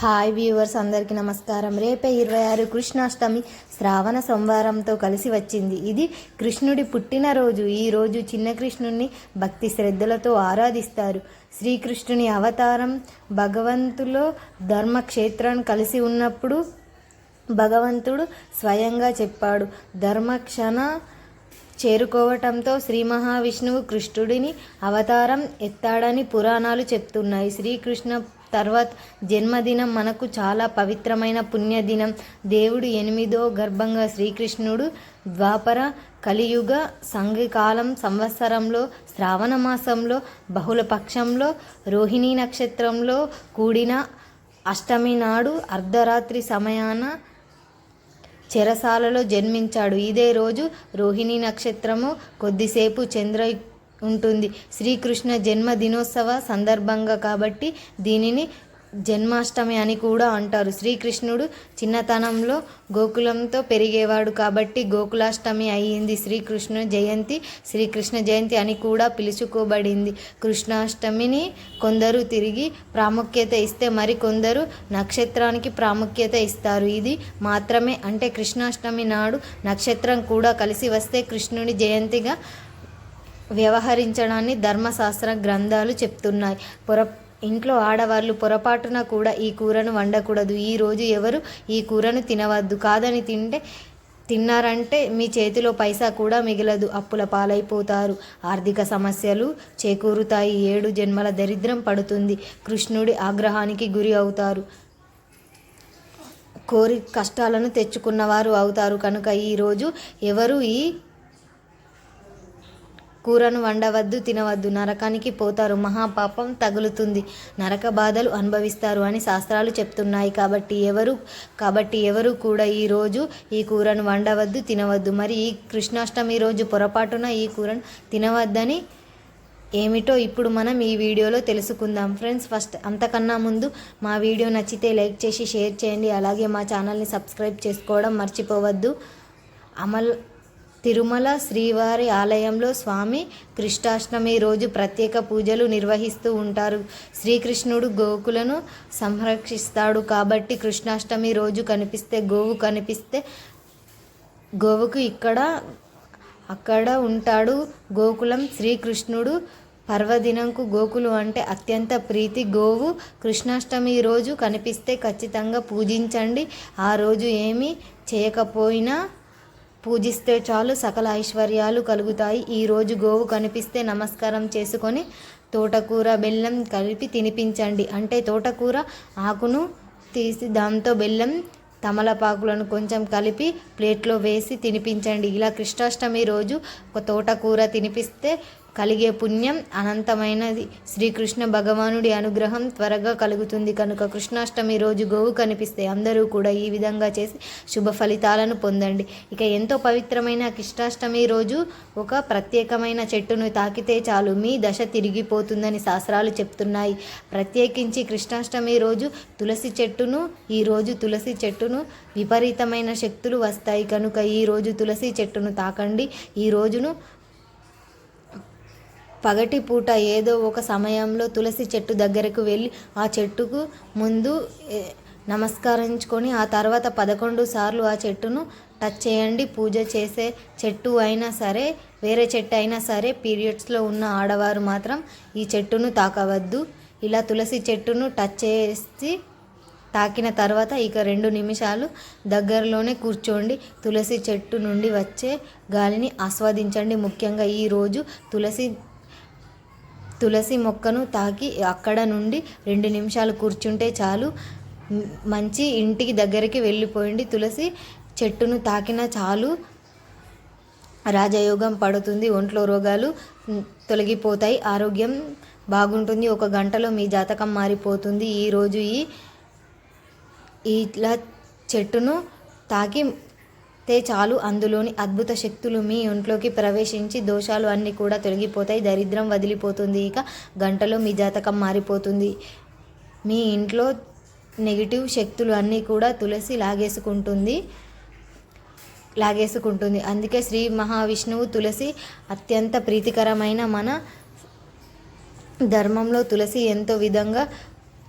Hi viewers అందరికీ నమస్కారం. రేపే ఇరవై ఆరు కృష్ణాష్టమి శ్రావణ సోమవారంతో కలిసి వచ్చింది. ఇది కృష్ణుడి పుట్టినరోజు. ఈ రోజు చిన్న కృష్ణుడిని భక్తి శ్రద్ధలతో ఆరాధిస్తారు. శ్రీకృష్ణుని అవతారం భగవంతులో ధర్మక్షేత్రం కలిసి ఉన్నప్పుడు భగవంతుడు స్వయంగా చెప్పాడు. ధర్మక్షణ చేరుకోవటంతో శ్రీ మహావిష్ణువు కృష్ణుడిని అవతారం ఎత్తాడని పురాణాలు చెప్తున్నాయి. శ్రీకృష్ణ తర్వాత జన్మదినం మనకు చాలా పవిత్రమైన పుణ్యదినం. దేవుడు ఎనిమిదో గర్భంగా శ్రీకృష్ణుడు ద్వాపర కలియుగ సంఘకాలం సంవత్సరంలో శ్రావణ మాసంలో బహుళపక్షంలో రోహిణీ నక్షత్రంలో కూడిన అష్టమి నాడు అర్ధరాత్రి సమయాన చెరసాలలో జన్మించాడు. ఇదే రోజు రోహిణి నక్షత్రము కొద్దిసేపు చంద్ర ఉంటుంది. శ్రీకృష్ణ జన్మ దినోత్సవ సందర్భంగా కాబట్టి దీనిని జన్మాష్టమి అని కూడా అంటారు. శ్రీకృష్ణుడు చిన్నతనంలో గోకులంతో పెరిగేవాడు కాబట్టి గోకులాష్టమి అయ్యింది. శ్రీకృష్ణ జయంతి శ్రీకృష్ణ జయంతి అని కూడా పిలుచుకోబడింది. కృష్ణాష్టమిని కొందరు తిరిగి ప్రాముఖ్యత ఇస్తే మరి కొందరు నక్షత్రానికి ప్రాముఖ్యత ఇస్తారు. ఇది మాత్రమే. అంటే కృష్ణాష్టమి నాడు నక్షత్రం కూడా కలిసి వస్తే కృష్ణుని జయంతిగా వ్యవహరించడాన్ని ధర్మశాస్త్ర గ్రంథాలు చెప్తున్నాయి. పొర ఇంట్లో ఆడవాళ్ళు పొరపాటున కూడా ఈ కూరను వండకూడదు. ఈ రోజు ఎవరు ఈ కూరను తినవద్దు. కాదని తింటే తిన్నారంటే మీ చేతిలో పైసా కూడా మిగలదు. అప్పుల పాలైపోతారు. ఆర్థిక సమస్యలు చేకూరుతాయి. ఏడు జన్మల దరిద్రం పడుతుంది. కృష్ణుడి ఆగ్రహానికి గురి అవుతారు. కోరి కష్టాలను తెచ్చుకున్నవారు అవుతారు. కనుక ఈరోజు ఎవరు ఈ కూరను వండవద్దు తినవద్దు నరకానికి పోతారు. మహాపాపం తగులుతుంది. నరక బాధలు అనుభవిస్తారు అని శాస్త్రాలు చెప్తున్నాయి. కాబట్టి ఎవరు కాబట్టి ఎవరు కూడా ఈ రోజు ఈ కూరను వండవద్దు తినవద్దు. మరి ఈ కృష్ణాష్టమి రోజు పొరపాటున ఈ కూరను తినవద్దని ఏమిటో ఇప్పుడు మనం ఈ వీడియోలో తెలుసుకుందాం. ఫ్రెండ్స్ ఫస్ట్ అంతకన్నా ముందు మా వీడియో నచ్చితే లైక్ చేసి షేర్ చేయండి. అలాగే మా ఛానల్ని సబ్స్క్రైబ్ చేసుకోవడం మర్చిపోవద్దు. అమల్ తిరుమల శ్రీవారి ఆలయంలో స్వామి కృష్ణాష్టమి రోజు ప్రత్యేక పూజలు నిర్వహిస్తూ ఉంటారు. శ్రీకృష్ణుడు గోకులను సంరక్షిస్తాడు కాబట్టి కృష్ణాష్టమి రోజు కనిపిస్తే గోవు కనిపిస్తే గోవుకు ఇక్కడ అక్కడ ఉంటాడు గోకులం. శ్రీకృష్ణుడు పర్వదినంకు గోకులు అంటే అత్యంత ప్రీతి గోవు. కృష్ణాష్టమి రోజు కనిపిస్తే ఖచ్చితంగా పూజించండి. ఆ రోజు ఏమీ చేయకపోయినా పూజిస్తే చాలు సకల ఐశ్వర్యాలు కలుగుతాయి. ఈరోజు గోవు కనిపిస్తే నమస్కారం చేసుకొని తోటకూర బెల్లం కలిపి తినిపించండి. అంటే తోటకూర ఆకును తీసి దాంతో బెల్లం తమలపాకులను కొంచెం కలిపి ప్లేట్లో వేసి తినిపించండి. ఇలా కృష్ణాష్టమి రోజు ఒక తోటకూర తినిపిస్తే కలిగే పుణ్యం అనంతమైనది. శ్రీకృష్ణ భగవానుడి అనుగ్రహం త్వరగా కలుగుతుంది. కనుక కృష్ణాష్టమి రోజు గోవు కనిపిస్తే అందరూ కూడా ఈ విధంగా చేసి శుభ ఫలితాలను పొందండి. ఇక ఎంతో పవిత్రమైన కృష్ణాష్టమి రోజు ఒక ప్రత్యేకమైన చెట్టును తాకితే చాలు. మీ దశ తిరిగిపోతుందని శాస్త్రాలు చెప్తున్నాయి. ప్రత్యేకించి కృష్ణాష్టమి రోజు తులసి చెట్టును ఈ రోజు తులసి చెట్టును విపరీతమైన శక్తులు వస్తాయి. కనుక ఈరోజు తులసి చెట్టును తాకండి. ఈ రోజును పగటిపూట ఏదో ఒక సమయంలో తులసి చెట్టు దగ్గరకు వెళ్ళి ఆ చెట్టుకు ముందు నమస్కరించుకొని ఆ తర్వాత పదకొండు సార్లు ఆ చెట్టును టచ్ చేయండి పూజ చేసే చెట్టు అయినా సరే వేరే చెట్టు అయినా సరే పీరియడ్స్లో ఉన్న ఆడవారు మాత్రం ఈ చెట్టును తాకవద్దు. ఇలా తులసి చెట్టును టచ్ చేసి తాకిన తర్వాత ఇక రెండు నిమిషాలు దగ్గరలోనే కూర్చోండి. తులసి చెట్టు నుండి వచ్చే గాలిని ఆస్వాదించండి. ముఖ్యంగా ఈరోజు తులసి తులసి మొక్కను తాకి అక్కడ నుండి రెండు నిమిషాలు కూర్చుంటే చాలు. మంచి ఇంటికి దగ్గరికి వెళ్ళిపోయింది. తులసి చెట్టును తాకిన చాలు. రాజయోగం పడుతుంది. ఒంట్లో రోగాలు తొలగిపోతాయి. ఆరోగ్యం బాగుంటుంది. ఒక గంటలో మీ జాతకం మారిపోతుంది. ఈరోజు ఈ ఇట్లా చెట్టును తాకి తే చాలు అందులోని అద్భుత శక్తులు మీ ఒంట్లోకి ప్రవేశించి దోషాలు అన్నీ కూడా తొలగిపోతాయి. దరిద్రం వదిలిపోతుంది. ఇక గంటలో మీ జాతకం మారిపోతుంది. మీ ఇంట్లో నెగిటివ్ శక్తులు అన్నీ కూడా తులసి లాగేసుకుంటుంది. లాగేసుకుంటుంది. అందుకే శ్రీ మహావిష్ణువు తులసి అత్యంత ప్రీతికరమైన మన ధర్మంలో తులసి ఎంతో విధంగా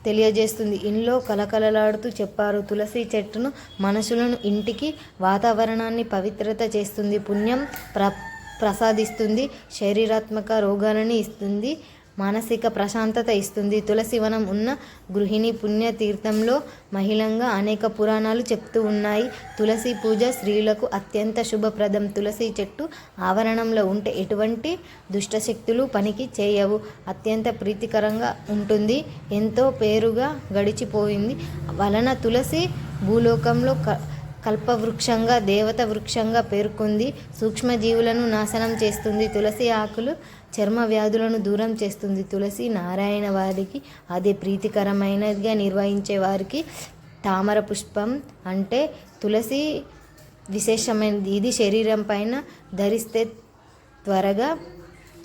తెలియజేస్తుంది. ఇంట్లో కలకలలాడుతూ చెప్పారు తులసి చెట్టును మనుషులను ఇంటికి వాతావరణాన్ని పవిత్రత చేస్తుంది పుణ్యం ప్ర ప్రసాదిస్తుంది శరీరాత్మక రోగాలని ఇస్తుంది మానసిక ప్రశాంతత ఇస్తుంది. తులసి వనం ఉన్న గృహిణి పుణ్యతీర్థంలో మహిళంగా అనేక పురాణాలు చెప్తూ ఉన్నాయి. తులసి పూజ స్త్రీలకు అత్యంత శుభప్రదం. తులసి చెట్టు ఆవరణంలో ఉంటే ఎటువంటి దుష్టశక్తులు పనికి చేయవు. అత్యంత ప్రీతికరంగా ఉంటుంది. ఎంతో పేరుగా గడిచిపోయింది. వలన తులసి భూలోకంలో క కల్పవృక్షంగా దేవత వృక్షంగా పేర్కొంది. సూక్ష్మజీవులను నాశనం చేస్తుంది. తులసి ఆకులు చర్మ వ్యాధులను దూరం చేస్తుంది. తులసి నారాయణ వారికి అది ప్రీతికరమైనదిగా నిర్వహించే వారికి తామర పుష్పం అంటే తులసి విశేషమైనది ఇది శరీరం పైన ధరిస్తే త్వరగా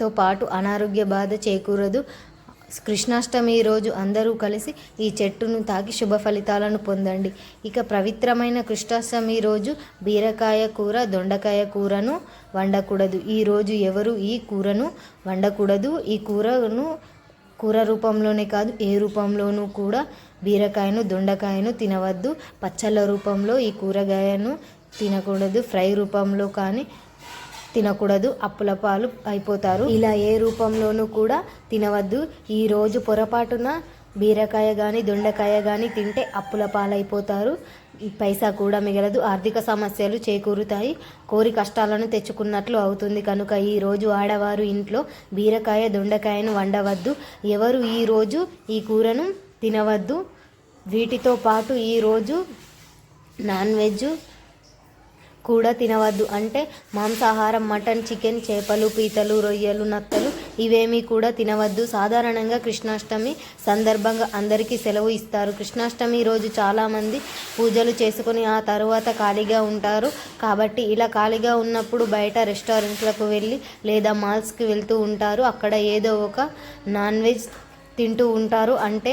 తో పాటు అనారోగ్య బాధ చేకూరదు. కృష్ణాష్టమి రోజు అందరూ కలిసి ఈ చెట్టును తాకి శుభ ఫలితాలను పొందండి. ఇక పవిత్రమైన కృష్ణాష్టమి రోజు బీరకాయ కూర దొండకాయ కూరను వండకూడదు. ఈ రోజు ఎవరు ఈ కూరను వండకూడదు? ఈ కూరను కూర రూపంలోనే కాదు ఏ రూపంలోనూ కూడా బీరకాయను దొండకాయను తినవద్దు. పచ్చళ్ళ రూపంలో ఈ కూరగాయను తినకూడదు. ఫ్రై రూపంలో కానీ తినకూడదు అప్పుల పాలు అయిపోతారు. ఇలా ఏ రూపంలోనూ కూడా తినవద్దు. ఈ రోజు పొరపాటున బీరకాయ కానీ దొండకాయ కానీ తింటే అప్పుల పాలైపోతారు. పైసా కూడా మిగలదు. ఆర్థిక సమస్యలు చేకూరుతాయి. కోరి కష్టాలను తెచ్చుకున్నట్లు అవుతుంది. కనుక ఈ రోజు ఆడవారు ఇంట్లో బీరకాయ దొండకాయను వండవద్దు. ఎవరు ఈ రోజు ఈ కూరను తినవద్దు? వీటితో పాటు ఈరోజు నాన్ వెజ్ కూడా తినవద్దు. అంటే మాంసాహారం మటన్ చికెన్ చేపలు పీతలు రొయ్యలు నత్తలు ఇవేమీ కూడా తినవద్దు. సాధారణంగా కృష్ణాష్టమి సందర్భంగా అందరికీ సెలవు ఇస్తారు. కృష్ణాష్టమి రోజు చాలామంది పూజలు చేసుకొని ఆ తరువాత ఖాళీగా ఉంటారు. కాబట్టి ఇలా ఖాళీగా ఉన్నప్పుడు బయట రెస్టారెంట్లకు వెళ్ళి లేదా మాల్స్కి వెళ్తూ ఉంటారు. అక్కడ ఏదో ఒక నాన్ వెజ్ తింటూ ఉంటారు. అంటే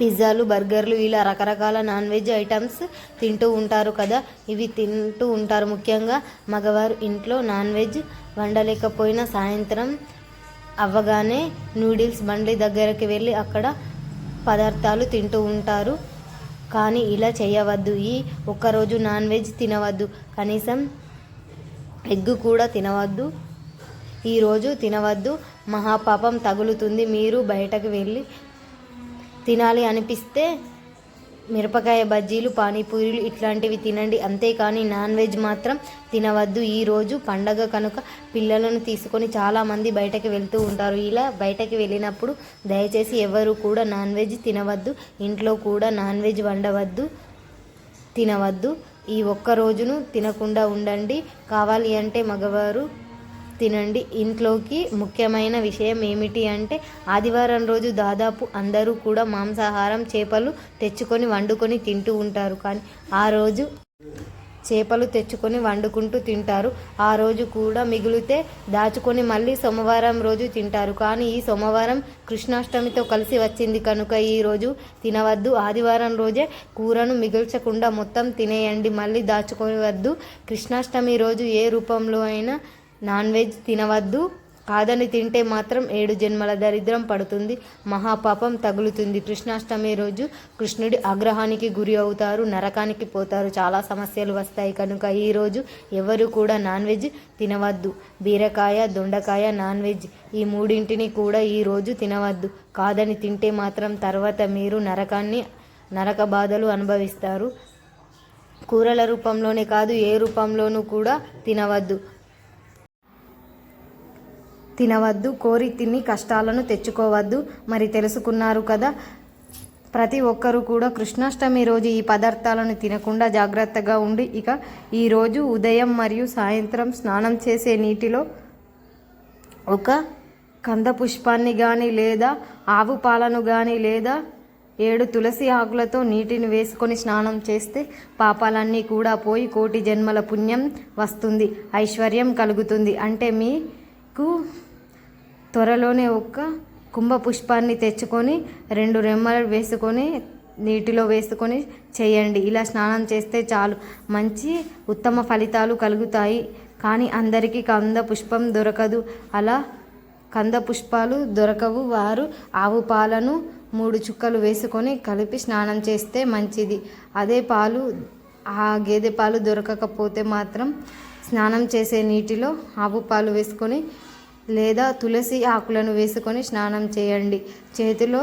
పిజ్జాలు బర్గర్లు ఇలా రకరకాల నాన్ వెజ్ ఐటమ్స్ తింటూ ఉంటారు కదా. ఇవి తింటూ ఉంటారు. ముఖ్యంగా మగవారు ఇంట్లో నాన్ వెజ్ వండలేకపోయినా సాయంత్రం అవ్వగానే నూడిల్స్ బండి దగ్గరికి వెళ్ళి అక్కడ పదార్థాలు తింటూ ఉంటారు. కానీ ఇలా చేయవద్దు. ఈ ఒక్కరోజు నాన్ వెజ్ తినవద్దు. కనీసం ఎగ్ కూడా తినవద్దు. ఈరోజు తినవద్దు. మహాపాపం తగులుతుంది. మీరు బయటకు వెళ్ళి తినాలి అనిపిస్తే మిరపకాయ బజ్జీలు పానీపూరీలు ఇట్లాంటివి తినండి. అంతేకాని నాన్ వెజ్ మాత్రం తినవద్దు. ఈరోజు పండగ కనుక పిల్లలను తీసుకొని చాలామంది బయటకు వెళ్తూ ఉంటారు. ఇలా బయటకు వెళ్ళినప్పుడు దయచేసి ఎవరు కూడా నాన్ వెజ్ తినవద్దు. ఇంట్లో కూడా నాన్ వెజ్ వండవద్దు తినవద్దు. ఈ ఒక్క రోజును తినకుండా ఉండండి. కావాలి అంటే మగవారు తినండి. ఇంట్లోకి ముఖ్యమైన విషయం ఏమిటి అంటే ఆదివారం రోజు దాదాపు అందరూ కూడా మాంసాహారం చేపలు తెచ్చుకొని వండుకొని తింటూ ఉంటారు. కానీ ఆ రోజు చేపలు తెచ్చుకొని వండుకుంటూ తింటారు. ఆ రోజు కూడా మిగిలితే దాచుకొని మళ్ళీ సోమవారం రోజు తింటారు. కానీ ఈ సోమవారం కృష్ణాష్టమితో కలిసి వచ్చింది కనుక ఈ రోజు తినవద్దు. ఆదివారం రోజే కూరను మిగిల్చకుండా మొత్తం తినేయండి. మళ్ళీ దాచుకోవద్దు. కృష్ణాష్టమి రోజు ఏ రూపంలో అయినా నాన్ వెజ్ తినవద్దు. కాదని తింటే మాత్రం ఏడు జన్మల దరిద్రం పడుతుంది. మహాపాపం తగులుతుంది. కృష్ణాష్టమి రోజు కృష్ణుడి ఆగ్రహానికి గురి అవుతారు నరకానికి పోతారు. చాలా సమస్యలు వస్తాయి. కనుక ఈరోజు ఎవరు కూడా నాన్ వెజ్ తినవద్దు. బీరకాయ దొండకాయ నాన్ వెజ్ ఈ మూడింటిని కూడా ఈరోజు తినవద్దు. కాదని తింటే మాత్రం తర్వాత మీరు నరకాన్ని నరక బాధలు అనుభవిస్తారు. కూరల రూపంలోనే కాదు ఏ రూపంలోనూ కూడా తినవద్దు. తినవద్దు కోరి తిని కష్టాలను తెచ్చుకోవద్దు. మరి తెలుసుకున్నారు కదా ప్రతి ఒక్కరూ కూడా కృష్ణాష్టమి రోజు ఈ పదార్థాలను తినకుండా జాగ్రత్తగా ఉండి ఇక ఈరోజు ఉదయం మరియు సాయంత్రం స్నానం చేసే నీటిలో ఒక కంద పుష్పాన్ని కానీ లేదా ఆవు పాలను కానీ లేదా ఏడు తులసి ఆకులతో నీటిని వేసుకొని స్నానం చేస్తే పాపాలన్నీ కూడా పోయి కోటి జన్మల పుణ్యం వస్తుంది ఐశ్వర్యం కలుగుతుంది. అంటే మీకు త్వరలోనే ఒక కుంభ పుష్పాన్ని తెచ్చుకొని రెండు రెమ్మలు వేసుకొని నీటిలో వేసుకొని చేయండి. ఇలా స్నానం చేస్తే చాలు. మంచి ఉత్తమ ఫలితాలు కలుగుతాయి. కానీ అందరికీ కంద పుష్పం దొరకదు. అలా కంద పుష్పాలు దొరకవు. వారు ఆవు పాలను మూడు చుక్కలు వేసుకొని కలిపి స్నానం చేస్తే మంచిది. అదే పాలు ఆ గేదె పాలు దొరకకపోతే మాత్రం స్నానం చేసే నీటిలో ఆవు పాలు వేసుకొని లేదా తులసి ఆకులను వేసుకొని స్నానం చేయండి. చేతిలో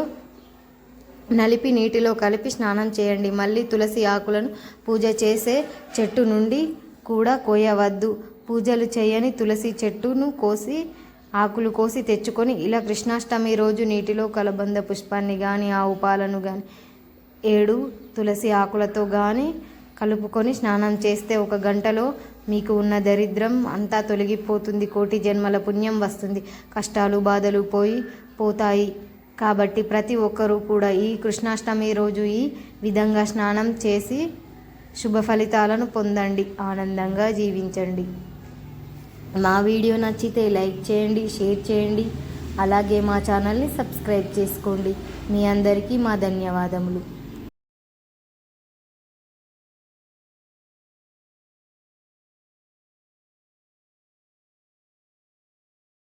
నలిపి నీటిలో కలిపి స్నానం చేయండి. మళ్ళీ తులసి ఆకులను పూజ చేసే చెట్టు నుండి కూడా కోయవద్దు. పూజలు చేయని తులసి చెట్టును కోసి ఆకులు కోసి తెచ్చుకొని ఇలా కృష్ణాష్టమి రోజు నీటిలో కలబంద పుష్పాన్ని కానీ ఆవు పాలను కానీ ఏడు తులసి ఆకులతో కానీ కలుపుకొని స్నానం చేస్తే ఒక గంటలో మీకు ఉన్న దరిద్రం అంతా తొలగిపోతుంది కోటి జన్మల పుణ్యం వస్తుంది. కష్టాలు బాధలు పోయి పోతాయి. కాబట్టి ప్రతి ఒక్కరూ కూడా ఈ కృష్ణాష్టమి రోజు ఈ విధంగా స్నానం చేసి శుభ ఫలితాలను పొందండి. ఆనందంగా జీవించండి. మా వీడియో నచ్చితే లైక్ చేయండి షేర్ చేయండి. అలాగే మా ఛానల్ని సబ్స్క్రైబ్ చేసుకోండి. మీ అందరికీ మా ధన్యవాదములు.